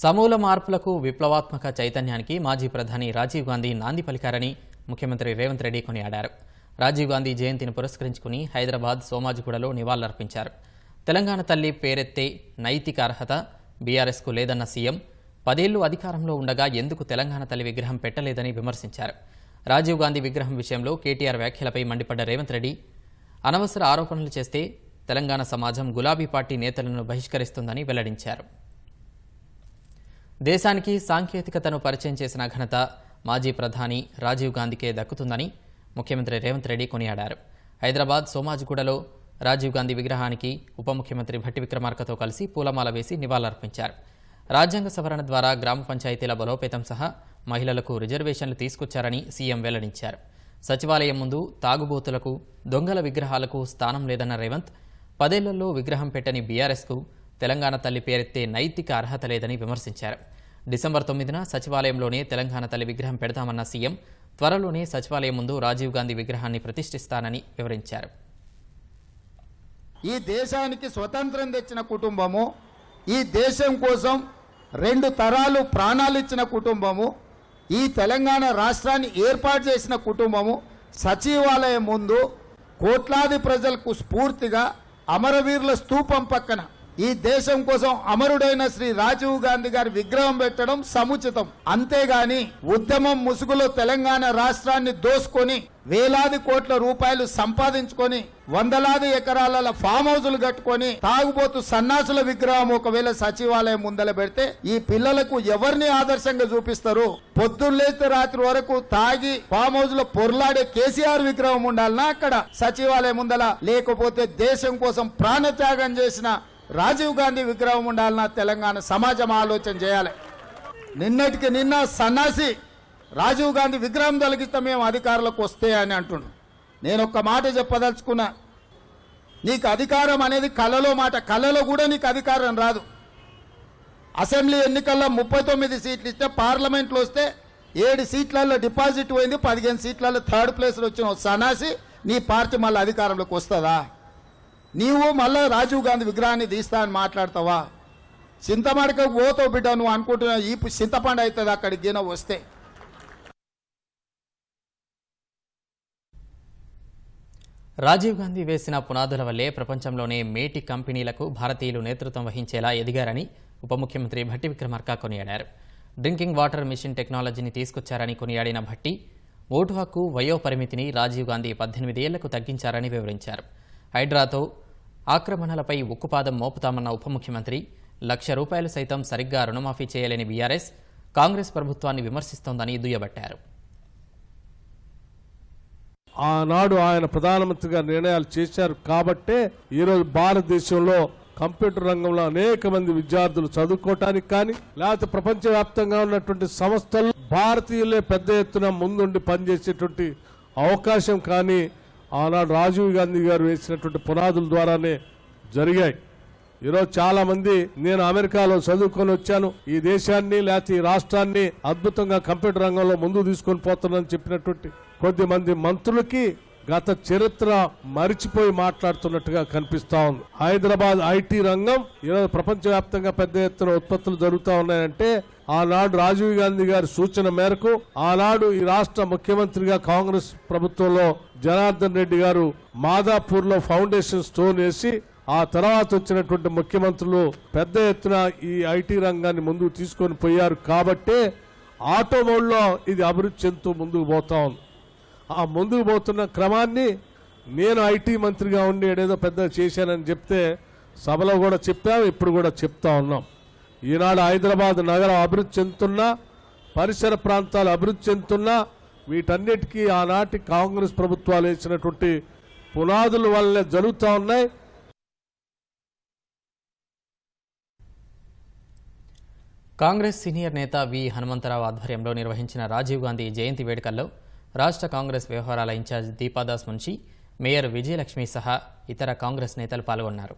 సమూల మార్పులకు విప్లవాత్మక చైతన్యానికి మాజీ ప్రధాని రాజీవ్ గాంధీ నాంది పలికారని ముఖ్యమంత్రి రేవంత్ రెడ్డి కొనియాడారు. రాజీవ్ గాంధీ జయంతిని పురస్కరించుకుని హైదరాబాద్ సోమాజిగూడలో నివాళులర్పించారు. తెలంగాణ తల్లి పేరెత్తే నైతిక అర్హత బీఆర్ఎస్కు లేదన్న సీఎం పదేళ్ళు అధికారంలో ఉండగా ఎందుకు తెలంగాణ తల్లి విగ్రహం పెట్టలేదని విమర్శించారు. రాజీవ్ గాంధీ విగ్రహం విషయంలో కేటీఆర్ వ్యాఖ్యలపై మండిపడ్డ రేవంత్ రెడ్డి అనవసర ఆరోపణలు చేస్తే తెలంగాణ సమాజం గులాబీ పార్టీ నేతలను బహిష్కరిస్తుందని వెల్లడించారు. దేశానికి సాంకేతికతను పరిచయం చేసిన ఘనత మాజీ ప్రధాని రాజీవ్ గాంధీకే దక్కుతుందని ముఖ్యమంత్రి రేవంత్ రెడ్డి కొనియాడారు. హైదరాబాద్ సోమాజిగూడలో రాజీవ్ గాంధీ విగ్రహానికి ఉప ముఖ్యమంత్రి భట్టి విక్రమార్కతో కలిసి పూలమాల వేసి నివాళులర్పించారు. రాజ్యాంగ సవరణ ద్వారా గ్రామ పంచాయతీల బలోపేతం సహా మహిళలకు రిజర్వేషన్లు తీసుకొచ్చారని సీఎం వెల్లడించారు. సచివాలయం ముందు తాగుబోతులకు దొంగల విగ్రహాలకు స్థానం లేదన్న రేవంత్ పదేళ్ళలో విగ్రహం పెట్టని బీఆర్ఎస్కు తెలంగాణ తల్లి పేరెత్తే నైతిక అర్హత లేదని విమర్శించారు. డిసెంబర్ తొమ్మిదిన సచివాలయంలోనే తెలంగాణ తల్లి విగ్రహం పెడతామన్న సీఎం త్వరలోనే సచివాలయం ముందు రాజీవ్ గాంధీ విగ్రహాన్ని ప్రతిష్ఠిస్తానని వివరించారు. ఈ దేశానికి స్వతంత్రం తెచ్చిన కుటుంబము ఈ దేశం కోసం రెండు తరాలు ప్రాణాలు ఇచ్చిన కుటుంబము ఈ తెలంగాణ రాష్ట్రాన్ని ఏర్పాటు చేసిన కుటుంబము సచివాలయం ముందు కోట్లాది ప్రజలకు స్ఫూర్తిగా అమరవీరుల స్తూపం పక్కన ఈ దేశం కోసం అమరుడైన శ్రీ రాజీవ్ గాంధీ గారి విగ్రహం పెట్టడం సముచితం. అంతేగాని ఉద్యమం ముసుగులో తెలంగాణ రాష్ట్రాన్ని దోసుకొని వేలాది కోట్ల రూపాయలు సంపాదించుకొని వందలాది ఎకరాల ఫామ్ హౌజులు కట్టుకొని తాగుబోతు సన్నాసుల విగ్రహం ఒకవేళ సచివాలయం ముందల పెడితే ఈ పిల్లలకు ఎవరిని ఆదర్శంగా చూపిస్తారు? పొద్దున్నేస్తే రాత్రి వరకు తాగి ఫామ్ హౌజ్లో పొర్లాడే కేసీఆర్ విగ్రహం ఉండాలనా అక్కడ? సచివాలయం ముందల లేకపోతే దేశం కోసం ప్రాణత్యాగం చేసిన రాజీవ్ గాంధీ విగ్రహం ఉండాలన్న తెలంగాణ సమాజం ఆలోచన చేయాలి. నిన్నటికి నిన్న సన్నాసి రాజీవ్ గాంధీ విగ్రహం తొలగిస్తే మేము అధికారులకు వస్తే అని అంటుండు. నేను ఒక్క మాట చెప్పదలుచుకున్నా. నీకు అధికారం అనేది కళలో మాట కళలో కూడా నీకు అధికారం రాదు. అసెంబ్లీ ఎన్నికల్లో ముప్పై తొమ్మిది సీట్లు ఇస్తే పార్లమెంట్లో వస్తే ఏడు సీట్లలో డిపాజిట్ పోయింది పదిహేను సీట్లలో థర్డ్ ప్లేస్లో వచ్చిన ఓ సన్నాసి నీ పార్టీ మళ్ళీ అధికారంలోకి వస్తుందా? నీవు మళ్ళా రాజీవ్ గాంధీ విగ్రహాన్ని తీస్తా అని మాట్లాడతావా? చింతమడక పోతావు బిడ్డ నువ్వు అనుకుంటున్నా ఈ చింతపండు అవుతుంది అక్కడికి గిన వస్తే. రాజీవ్ గాంధీ వేసిన పునాదుల వల్లే ప్రపంచంలోనే మేటి కంపెనీలకు భారతీయులు నేతృత్వం వహించేలా ఎదిగారని ఉప ముఖ్యమంత్రి భట్టి విక్రమార్క కొనియాడారు. డ్రింకింగ్ వాటర్ మిషన్ టెక్నాలజీని తీసుకొచ్చారని కొనియాడిన భట్టి ఓటు హక్కు వయో పరిమితిని రాజీవ్ గాంధీ పద్దెనిమిది ఏళ్ళకు తగ్గించారని వివరించారు. హైడ్రాతో ఆక్రమణలపై ఉక్కుపాదం మోపుతామన్న ఉప ముఖ్యమంత్రి లక్ష రూపాయలు సైతం సరిగ్గా రుణమాఫీ చేయలేని బీఆర్ఎస్ కాంగ్రెస్ ప్రభుత్వాన్ని విమర్శిస్తోందని దుయ్యబట్టారు. ఆనాడు ఆయన ప్రధానమంత్రిగా నిర్ణయాలు చేశారు కాబట్టే ఈరోజు భారతదేశంలో కంప్యూటర్ రంగంలో అనేక మంది విద్యార్థులు చదువుకోవటానికి కానీ లేకపోతే ప్రపంచవ్యాప్తంగా ఉన్నటువంటి సంస్థలు భారతీయులే పెద్ద ఎత్తున ముందుండి పనిచేసేటువంటి అవకాశం కానీ ఆనాడు రాజీవ్ గాంధీ గారు వేసినటువంటి పునాదుల ద్వారానే జరిగాయి. ఈరోజు చాలా మంది నేను అమెరికాలో చదువుకొని వచ్చాను. ఈ దేశాన్ని లేకపోతే ఈ రాష్ట్రాన్ని అద్భుతంగా కంప్యూటర్ రంగంలో ముందుకు తీసుకొని పోతున్నానని చెప్పినటువంటి కొద్ది మంది మంత్రులకి గత చరిత్ర మరిచిపోయి మాట్లాడుతున్నట్టుగా కనిపిస్తా ఉంది. హైదరాబాద్ ఐటీ రంగం ఈరోజు ప్రపంచవ్యాప్తంగా పెద్ద ఎత్తున ఉత్పత్తులు జరుగుతూ ఉన్నాయంటే ఆనాడు రాజీవ్ గాంధీ గారి సూచన మేరకు ఆనాడు ఈ రాష్ట్ర ముఖ్యమంత్రిగా కాంగ్రెస్ ప్రభుత్వంలో జనార్దన్ రెడ్డి గారు మాదాపూర్లో ఫౌండేషన్ స్టోన్ వేసి ఆ తర్వాత వచ్చినటువంటి ముఖ్యమంత్రులు పెద్ద ఎత్తున ఈ ఐటీ రంగాన్ని ముందుకు తీసుకొని పోయారు కాబట్టే ఆటోమోడ్లో ఇది అభివృద్ధి చెందుతూ ముందుకు పోతా ఉంది. ఆ ముందుకు పోతున్న క్రమాన్ని నేను ఐటీ మంత్రిగా ఉండి ఏదేదో పెద్ద చేశానని చెప్తే సభలో కూడా చెప్పాము ఇప్పుడు కూడా చెప్తా ఉన్నాం. ఈనాడు హైదరాబాద్ నగరం అభివృద్ధి చెందుతున్నా పరిసర ప్రాంతాలు అభివృద్ధి చెందుతున్నా వీటన్నిటికీ ఆనాటి కాంగ్రెస్ ప్రభుత్వాలు వేసినటువంటి పునాదుల వల్లనే జరుగుతూ ఉన్నాయి. కాంగ్రెస్ సీనియర్ నేత వి. హనుమంతరావు ఆధ్వర్యంలో నిర్వహించిన రాజీవ్ గాంధీ జయంతి వేడుకల్లో రాష్ట్ర కాంగ్రెస్ వ్యవహారాల in charge Deepa Das Munshi mayor Vijayalakshmi సహా ఇతర కాంగ్రెస్ నేతలు పాల్గొన్నారు.